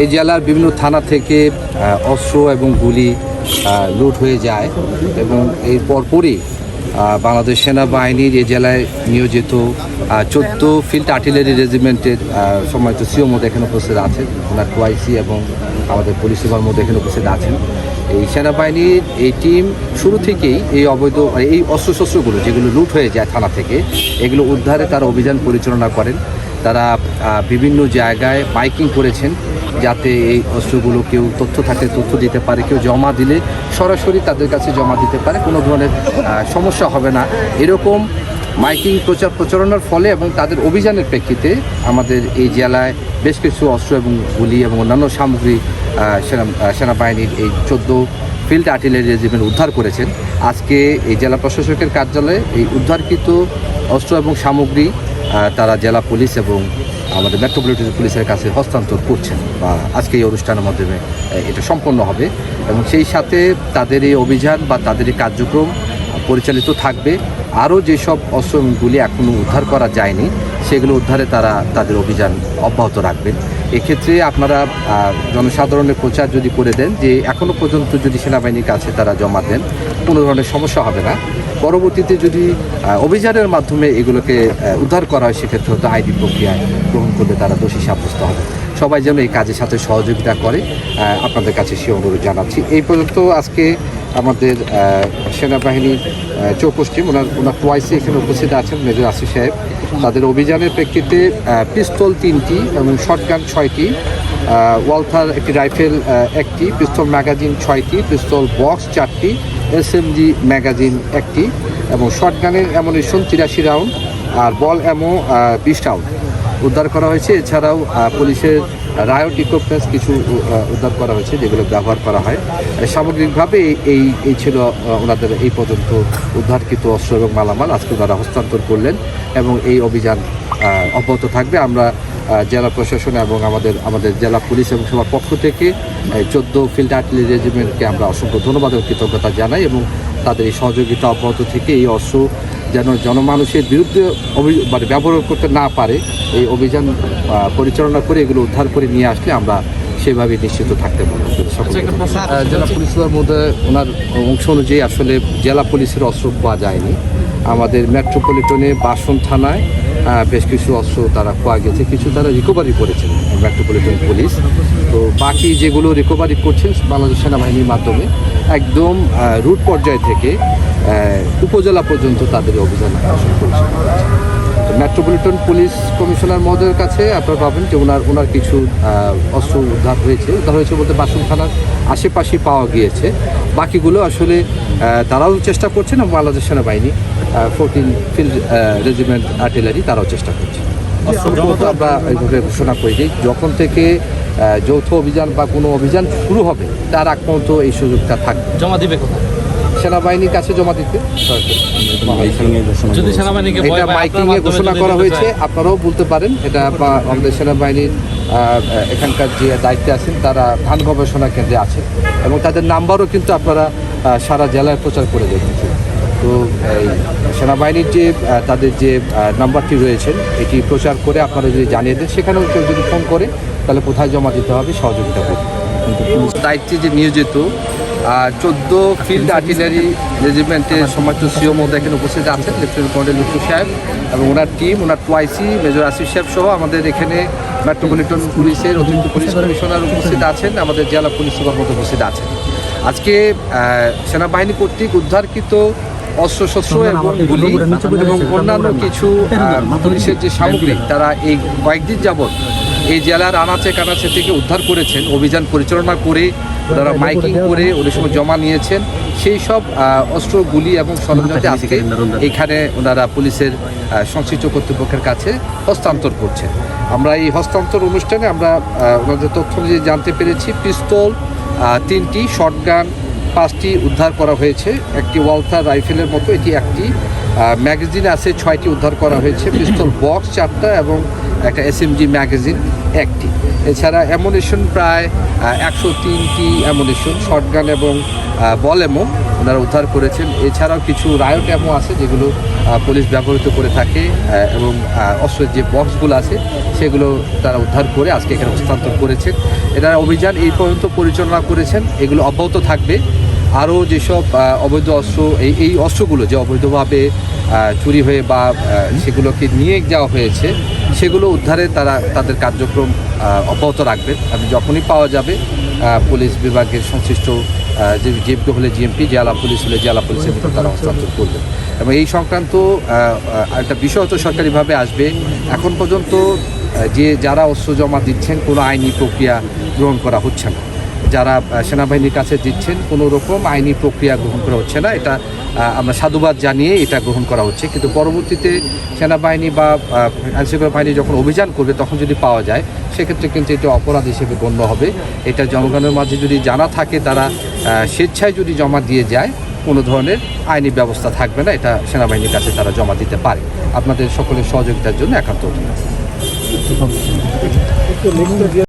এই জেলার বিভিন্ন থানা থেকে অস্ত্র এবং গুলি লুট হয়ে যায় এবং এর পরপরই বাংলাদেশ সেনাবাহিনীর এই জেলায় নিয়োজিত চোদ্দ ফিল্ড আর্টিলারি রেজিমেন্টের আহ, সম্মানিত সিও মধ্যে এখানে উপস্থিত আছেন। ওনার টুয়াইসি এবং আমাদের পুলিশ সুপার মধ্যে এখানে উপস্থিত আছেন। এই সেনাবাহিনীর এই টিম শুরু থেকেই এই অবৈধ এই অস্ত্রশস্ত্রগুলো যেগুলো লুট হয়ে যায় থানা থেকে এগুলো উদ্ধারে তারা অভিযান পরিচালনা করেন। তারা বিভিন্ন জায়গায় বাইকিং করেছেন। যাতে এই অস্ত্রগুলো কেউ তথ্য থাকে তথ্য দিতে পারে, কেউ জমা দিলে সরাসরি তাদের কাছে জমা দিতে পারে, কোনো ধরনের সমস্যা হবে না। এরকম মাইকিং প্রচার প্রচারণার ফলে এবং তাদের অভিযানের প্রেক্ষিতে আমাদের এই জেলায় বেশ কিছু অস্ত্র এবং গুলি এবং অন্যান্য সামগ্রী সেনা সেনাবাহিনীর এই চোদ্দ ফিল্ড আর্টিলারি রেজিমেন্ট উদ্ধার করেছেন। আজকে এই জেলা প্রশাসকের কার্যালয়ে এই উদ্ধারকৃত অস্ত্র এবং সামগ্রী তারা জেলা পুলিশ এবং আমাদের মেট্রোপলিটন পুলিশের কাছে হস্তান্তর করছেন বা আজকে এই অনুষ্ঠানের মাধ্যমে এটা সম্পন্ন হবে। এবং সেই সাথে তাদের এই অভিযান বা তাদের এই কার্যক্রম পরিচালিত থাকবে। আরও যেসব অস্ত্রগুলি এখনও উদ্ধার করা যায়নি, সেগুলো উদ্ধারে তারা তাদের অভিযান অব্যাহত রাখবেন। এক্ষেত্রে আপনারা জনসাধারণের প্রচার যদি করে দেন যে এখনও পর্যন্ত যদি সেনাবাহিনীর কাছে তারা জমা দেন, কোনো ধরনের সমস্যা হবে না। পরবর্তীতে যদি অভিযানের মাধ্যমে এগুলোকে উদ্ধার করা হয়, সেক্ষেত্রে হয়তো আইনি প্রক্রিয়ায় গ্রহণ করলে তারা দোষী সাব্যস্ত হবে। সবাই যেন এই কাজের সাথে সহযোগিতা করে। আপনাদের কাছে সে অনুরোধ জানাচ্ছি। এই পর্যন্ত আজকে আমাদের সেনাবাহিনীর আহ, চৌকষ্টিম ওনার ওনার টুয়াইসি এখানে উপস্থিত আছেন মেজর আসিফ সাহেব। তাদের অভিযানের প্রেক্ষিতে পিস্তল তিনটি এবং শটগান ছয়টি ওয়ালথার একটি রাইফেল একটি পিস্তল ম্যাগাজিন ছয়টি পিস্তল বক্স চারটি এসএমজি ম্যাগাজিন একটি এবং শটগানের অ্যামুনিশন তিরাশি রাউন্ড আর বল অ্যামো বিশ রাউন্ড উদ্ধার করা হয়েছে। এছাড়াও পুলিশের রায়ট ইকুইপমেন্টস কিছু উদ্ধার করা হয়েছে যেগুলো ব্যবহার করা হয়। সামগ্রিকভাবে এই- এই ছিল ওনাদের এই পর্যন্ত উদ্ধারকৃত অস্ত্র এবং মালামাল। আজকে তারা হস্তান্তর করলেন এবং এই অভিযান অব্যাহত থাকবে। আমরা জেলা প্রশাসন এবং আমাদের আমাদের জেলা পুলিশ এবং সবার পক্ষ থেকে চোদ্দ ফিল্ড আর্টিলারি রেজিমেন্টকে আমরা অসংখ্য ধন্যবাদ এবং কৃতজ্ঞতা জানাই এবং তাদের এই সহযোগিতা অব্যাহত থেকে এই অস্ত্র যেন জনমানুষের বিরুদ্ধে অভি- মানে ব্যবহার করতে না পারে এই অভিযান পরিচালনা করে এগুলো উদ্ধার করে নিয়ে আসলে আমরা সেভাবে নিশ্চিত থাকতে পারব। আহ, জেলা পুলিশ সুপার মধ্যে ওনার অংশ অনুযায়ী আসলে জেলা পুলিশের অস্ত্র পাওয়া যায়নি। আমাদের মেট্রোপলিটনে বাসন থানায় বেশ কিছু অস্ত্র তারা পাওয়া গেছে কিছু তারা রিকভারি করেছেন মেট্রোপলিটন পুলিশ। তো বাকি যেগুলো রিকভারি করছেন বাংলাদেশ সেনাবাহিনীর মাধ্যমে একদম রুট পর্যায় থেকে উপজেলা পর্যন্ত তাদের অভিযান করেছে। তো মেট্রোপলিটন পুলিশ কমিশনার মহোদয়ের কাছে আপনারা পাবেন যে ওনার ওনার কিছু অস্ত্র উদ্ধার হয়েছে। উদ্ধার হয়েছে বলতে বাসন থানার আশেপাশে পাওয়া গিয়েছে। বাকিগুলো আসলে তারাও চেষ্টা করছেন এবং বাংলাদেশ সেনাবাহিনী ফোরটিন ফিল্ড রেজিমেন্ট আর্টিলারি তারাও চেষ্টা করছে। আমরা এইভাবে ঘোষণা করি যে যখন থেকে যৌথ অভিযান বা কোনো অভিযান শুরু হবে তার আগ পর্যন্ত এই সুযোগটা থাকবে। জমা দিবে কোথায়? সেনাবাহিনীর কাছে জমা দিতে। এটা মাইকিং এ ঘোষণা করা হয়েছে আপনারাও বলতে পারেন এটা আমাদের সেনাবাহিনীর এখানকার যে দায়িত্বে আছেন তারা ধান গবেষণা কেন্দ্রে আছেন। এবং তাদের নাম্বারও কিন্তু আপনারা সারা জেলায় প্রচার করে দেখেছেন। তো এই সেনাবাহিনীর যে তাদের যে নাম্বারটি রয়েছেন এটি প্রচার করে আপনারা যদি জানিয়ে দেন সেখানেও কেউ যদি ফোন করে তাহলে কোথায় জমা দিতে হবে সহযোগিতা করবে। দায়িত্বে যে নিয়োজিত চোদ্দ ফিল্ড আর্টিলারি রেজিমেন্টের সম্মানিত সিও মধ্যে এখানে উপস্থিত আছেন লেফটেন্যান্ট কর্নেল লুৎফু সাহেব এবং ওনার টিম ওনার টুয়াইসি মেজর আসিফ সাহেব সহ আমাদের এখানে মেট্রোপলিটন পুলিশের অতিরিক্ত পুলিশ কমিশনার উপস্থিত আছেন আমাদের জেলা পুলিশ সুপার মধ্যে উপস্থিত আছেন। আজকে সেনাবাহিনী কর্তৃক উদ্ধারকৃত অস্ত্রশস্ত্র এবং গুলি এবং অন্যান্য কিছু পুলিশের যে সামগ্রী তারা এই কয়েকদিন যাবৎ এই জেলার আনাচে কানাচে থেকে উদ্ধার করেছেন অভিযান পরিচালনা করে ওনারা মাইকিং করে ওদের সময় জমা নিয়েছেন। সেই সব অস্ত্র গুলি এবং সরঞ্জামটি আজকে এখানে ওনারা পুলিশের সংশ্লিষ্ট কর্তৃপক্ষের কাছে হস্তান্তর করছেন। আমরা এই হস্তান্তর অনুষ্ঠানে আমরা ওনাদের তথ্য অনুযায়ী জানতে পেরেছি পিস্তল তিনটি শটগান পাঁচটি উদ্ধার করা হয়েছে। একটি ওয়ালথার রাইফেলের মতো এটি একটি ম্যাগাজিন আছে ছয়টি উদ্ধার করা হয়েছে। পিস্তল বক্স চারটা এবং একটা এসএমজি ম্যাগাজিন একটি। এছাড়া অ্যামোনেশন প্রায় একশো তিনটি অ্যামোনেশন শর্টগান এবং বল এমো ওনারা উদ্ধার করেছেন। এছাড়াও কিছু রায়ট অ্যামো আছে যেগুলো পুলিশ ব্যবহৃত করে থাকে এবং অস্ত্রের যে বক্সগুলো আছে সেগুলো তারা উদ্ধার করে আজকে এখানে হস্তান্তর করেছেন। এনারা অভিযান এই পর্যন্ত পরিচালনা করেছেন। এগুলো অব্যাহত থাকবে। আরও যেসব অবৈধ অস্ত্র, এই এই অস্ত্রগুলো যে অবৈধভাবে চুরি হয়ে বা সেগুলোকে নিয়ে যাওয়া হয়েছে, সেগুলো উদ্ধারে তারা, তাদের কার্যক্রম অব্যাহত রাখবেন এবং যখনই পাওয়া যাবে পুলিশ বিভাগের সংশ্লিষ্ট যে জিএমপি হলে জিএমপি, জেলা পুলিশ হলে জেলা পুলিশের ভিতর তারা হস্তান্তর করবে। এবং এই সংক্রান্ত একটা বিষয় তো সরকারিভাবে আসবে। এখন পর্যন্ত যে যারা অস্ত্র জমা দিচ্ছেন, কোনো আইনি প্রক্রিয়া গ্রহণ করা হচ্ছে না। যারা সেনাবাহিনীর কাছে দিচ্ছেন, কোনো রকম আইনি প্রক্রিয়া গ্রহণ করা হচ্ছে না। এটা আমরা সাধুবাদ জানিয়ে এটা গ্রহণ করা হচ্ছে। কিন্তু পরবর্তীতে সেনাবাহিনী বা আইনশৃঙ্খলা বাহিনী যখন অভিযান করবে, তখন যদি পাওয়া যায়, সেক্ষেত্রে কিন্তু এটা অপরাধ হিসেবে গণ্য হবে। এটা জনগণের মাঝে যদি জানা থাকে, তারা স্বেচ্ছায় যদি জমা দিয়ে যায়, কোনো ধরনের আইনি ব্যবস্থা থাকবে না। এটা সেনাবাহিনীর কাছে তারা জমা দিতে পারে। আপনাদের সকলের সহযোগিতার জন্য একান্ত